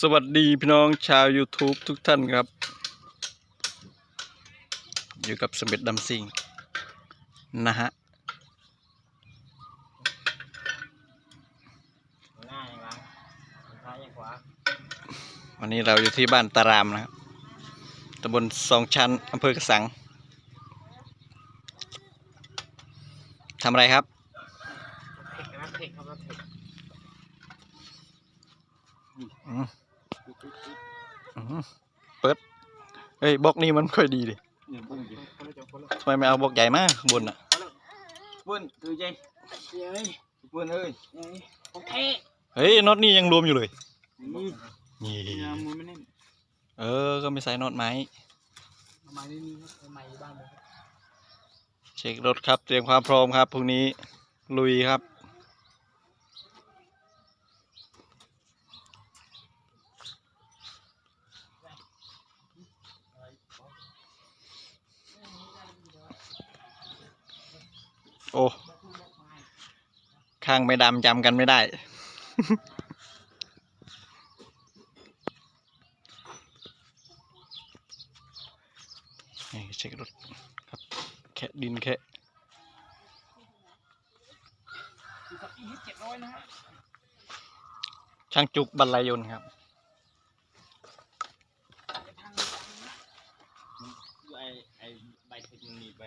สวัสดีพี่น้องชาว YouTube ทุกท่านครับ อยู่กับสมเด็จดำซิงนะฮะวันนี้เราอยู่ที่บ้านตารามนะครับตำบลสองชั้นอำเภอกระสังทำอะไรครับอืม เปิดเฮ้ยบล็อกนี้มันไม่ค่อยดีดิเนี่ยเบิ้งดิคนละจังคนละทำไมไม่เอาบล็อกใหญ่มาข้างบนอะเบิ้งคือใจเย้ยเบิ้งเอ้ยเอ้ยโอเคเฮ้ยน็อตนี่ยังรวมอยู่เลยนี่นี่งามมือไม่แน่นเออก็ไม่ใส่น็อตไม้ทำไมไม่มีครับทำไมบ้านเลยเช็ครถครับเตรียมความพร้อมครับพรุ่งนี้ลุยครับ อ้ ข้างไม่ดำจำกันไม่ได้นี่เช็ครถครับ แค่ดินแค่อยู่สักยี่สิบเจ็ดร้อยนะฮะช่างจุกบรรลัยยนต์ครับ ไอไอใบเทคนิคไป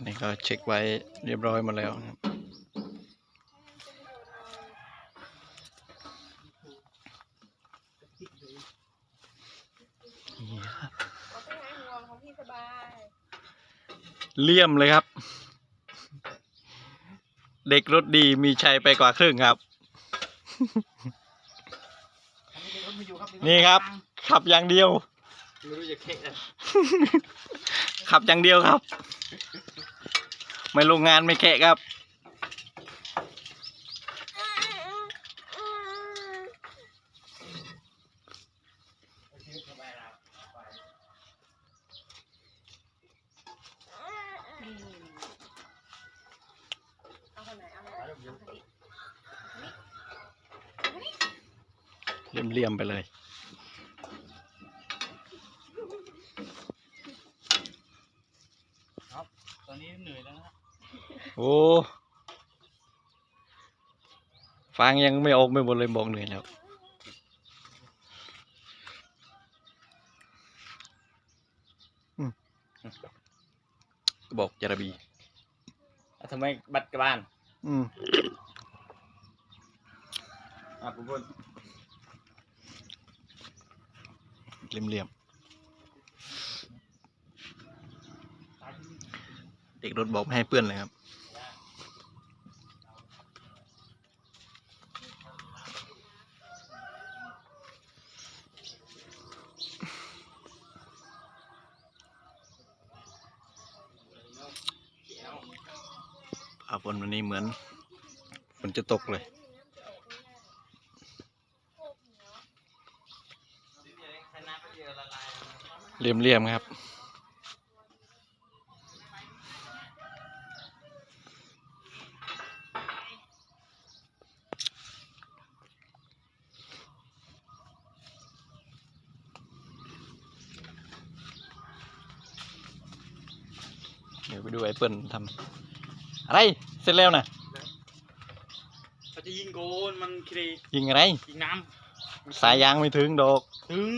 คันนี้ก็เช็คไว้เรียบร้อยหมดแล้วนะครับนี่ครับเอาไปหายห่วงของพี่สบายเลี่ยมเลยครับ เด็กรถดีมีชัยไปกว่าครึ่งครับอันนี้เป็นรถมาอยู่ครับนี่ครับ ขับอย่างเดียวไม่รู้จะเค้กอะไรขับอย่างเดียวครับ ไม่ลงงานไม่แคะครับเอาคนไหนเอาคนไหนเอาคนนี้เลี่ยมๆไปเลยครับ ตอนนี้เหนื่อยแล้วนะ โอ้ฟังยังไม่ออกไม่หมดเลยบอกเหนื่อยแล้วอืมบอกจระบีทำไมบัตรกระบาลอืมอะปุ๊บปุ๊บเหลี่ยมเหลี่ยมเด็กรถบอกไม่ให้เปื้อนเลยครับ ฝนวันนี้เหมือนฝนจะตกเลยเหลี่ยมเลี่ยมๆครับเดี๋ยวไปดูไอ้เปิ้ลทำ อะไร เสร็จแล้วนะเขาจะยิงโกนมันครียิงอะไร ยิงน้ำสายยางไม่ถึงดอก ถึง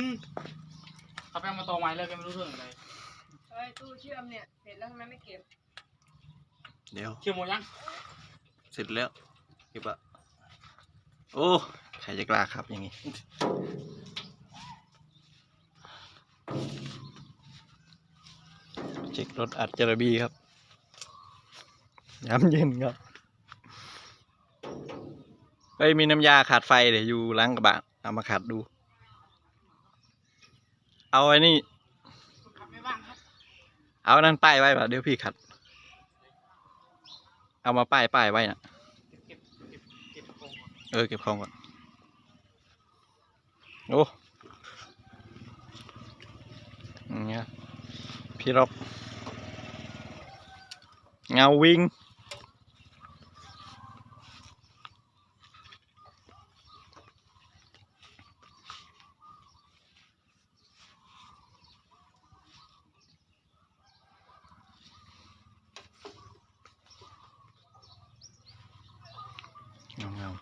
เขาไปเอามาต่อไม้แล้วแกไม่รู้เรื่องอะไรเอ้ยตู้เชื่อมเนี่ยเสร็จแล้วทำไมไม่เก็บ เดี๋ยว เชื่อมหมดยัง เสร็จแล้ว เก็บอะโอ้ใครจะกล้าครับอย่างนี้เช็ครถอัดจระบีครับ ย้ำเย็นครับเฮ้ยมีน้ำยาขาดไฟเดี๋ยวอยู่ล้างกระบะเอามาขัดดู เอาไอ้นี่ เอานั่นป้ายไว้ป่ะเดี๋ยวพี่ขัด เอามาป้ายป้ายไว้นะเออเออเก็บของก่อน โอ้อย่างเงี้ยพี่รบเงาวิ่ง เงาเงาๆ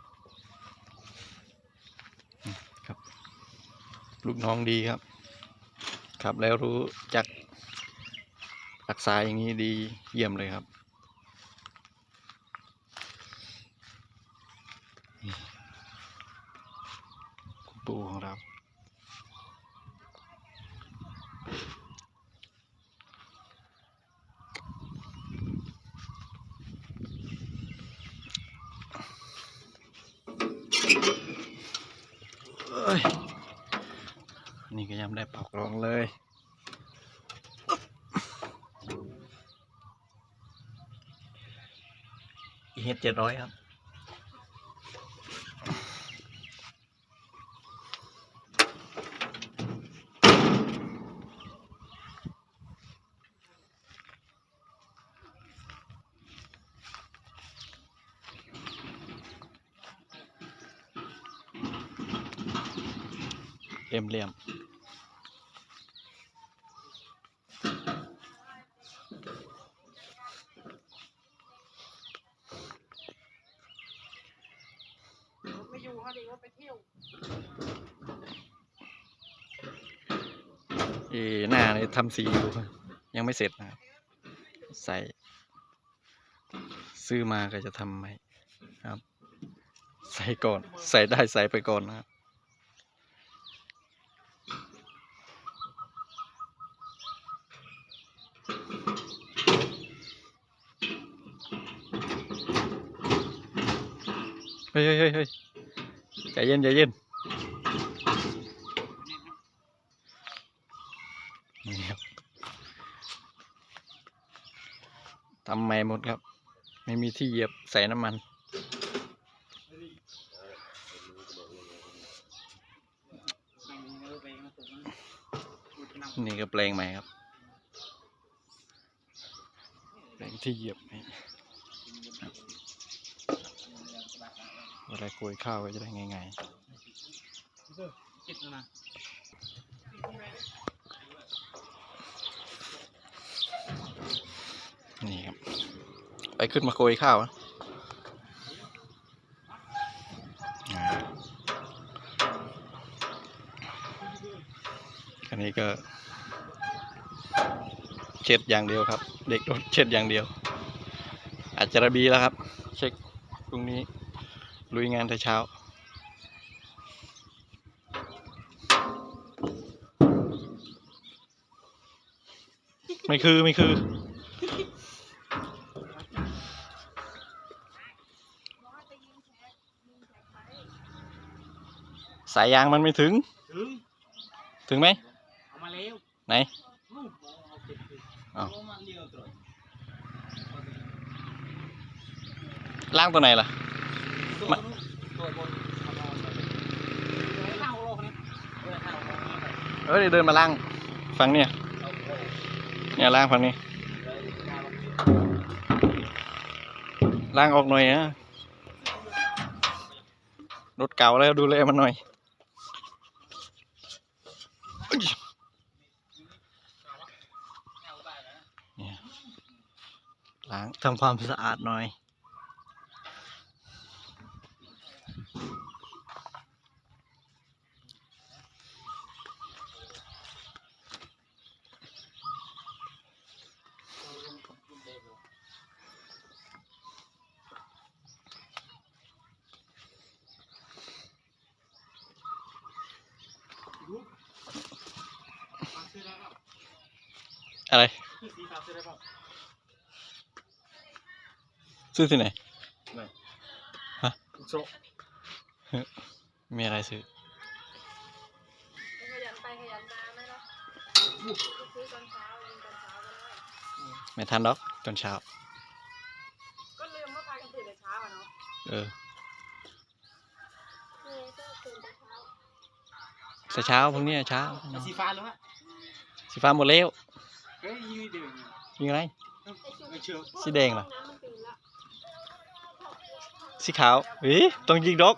อืมครับ ลูกน้องดีครับครับแล้วรู้จักรักษาอย่างนี้ดีเยี่ยมเลยครับนี่คุณปู่ของเรา เอ้ย นี่ ก็ยังไม่ได้เป่ากรองเลย อีเฮ็ดเจ็ดร้อยครับเหลี่ยมเหลี่ยมไม่อยู่เขาดีว่าไปเที่ยว เอหน้าเนี่ยทำสีอยู่ยังไม่เสร็จนะครับใส่ ซื้อมาก็จะทำไหมครับ ใส่ก่อน ใส่ได้ใส่ไปก่อนนะครับเฮ้ยเฮ้ยเฮ้ยใจเย็นใจเย็นครับ ทำใหม่หมดครับ ไม่มีที่เหยียบใส่น้ำมัน นี่ก็แปลงใหม่ครับ แปลงที่เหยียบใหม่ครับเวลาโกยข้าวก็จะได้ง่ายๆ นี่ครับ ไปขึ้นมาโกยข้าวอันนี้ก็ เช็ดอย่างเดียวครับ เด็กโดนเช็ดอย่างเดียว อาจจะระบีแล้วครับ เช็คตรงนี้ลุยงานแต่เช้าไม่คือ ไม่คือ สายยางมันไม่ถึง ถึงถึงไหม เอามาเร็วไหนนู่นเอาเก็บไปอ้าวเอามาเร็วตัวล่างตัวไหนล่ะ ตัวมา นู้นตัวบนเอามาเอามาเลยเอาโลกนี้เออเอาโลกนี้ไปเอ้ยเดินมาล่างฝั่งเนี่ยเอาโลกเนี่ยล่างฝั่งนี้เลยเอาลงนี้ล่างออกหน่อยนะรถเก่าแล้วดูแลมันหน่อยอุ๊ยเนี่ย ล้างทำความสะอาดหน่อย อะไร สีขาวซื้อได้เปล่า ซื้อที่ไหนโชคมีอะไรซื้อขยันไปขยันมาไหมล่ะซื้อตอนเช้ากินตอนเช้าก็ได้ไม่ทันดอกตอนเช้า ก็ลืมว่าพากันตื่นแต่เช้าอะเนาะเออเออก็ตื่นแต่เช้าแต่เช้าพรุ่งนี้เช้า เอาสีฟ้าเลยฮะสีฟ้าหมดแล้วเฮ้ยยืดเดินมีอะไรไม่เชื่อสีแดงเหรอ น้ำมันตื่นละ สีขาวเฮ้ยต้องยิงดอก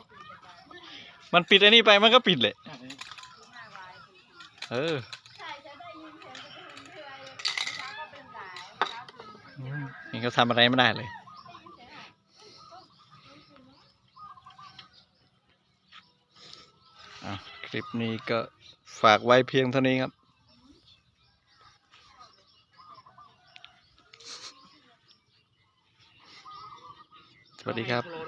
มันปิดไอ้นี่ไปมันก็ปิดเลยเออนี่เขาทำอะไรไม่ได้เลยคลิปนี้ก็ฝากไว้เพียงเท่านี้ครับ สวัสดีครับ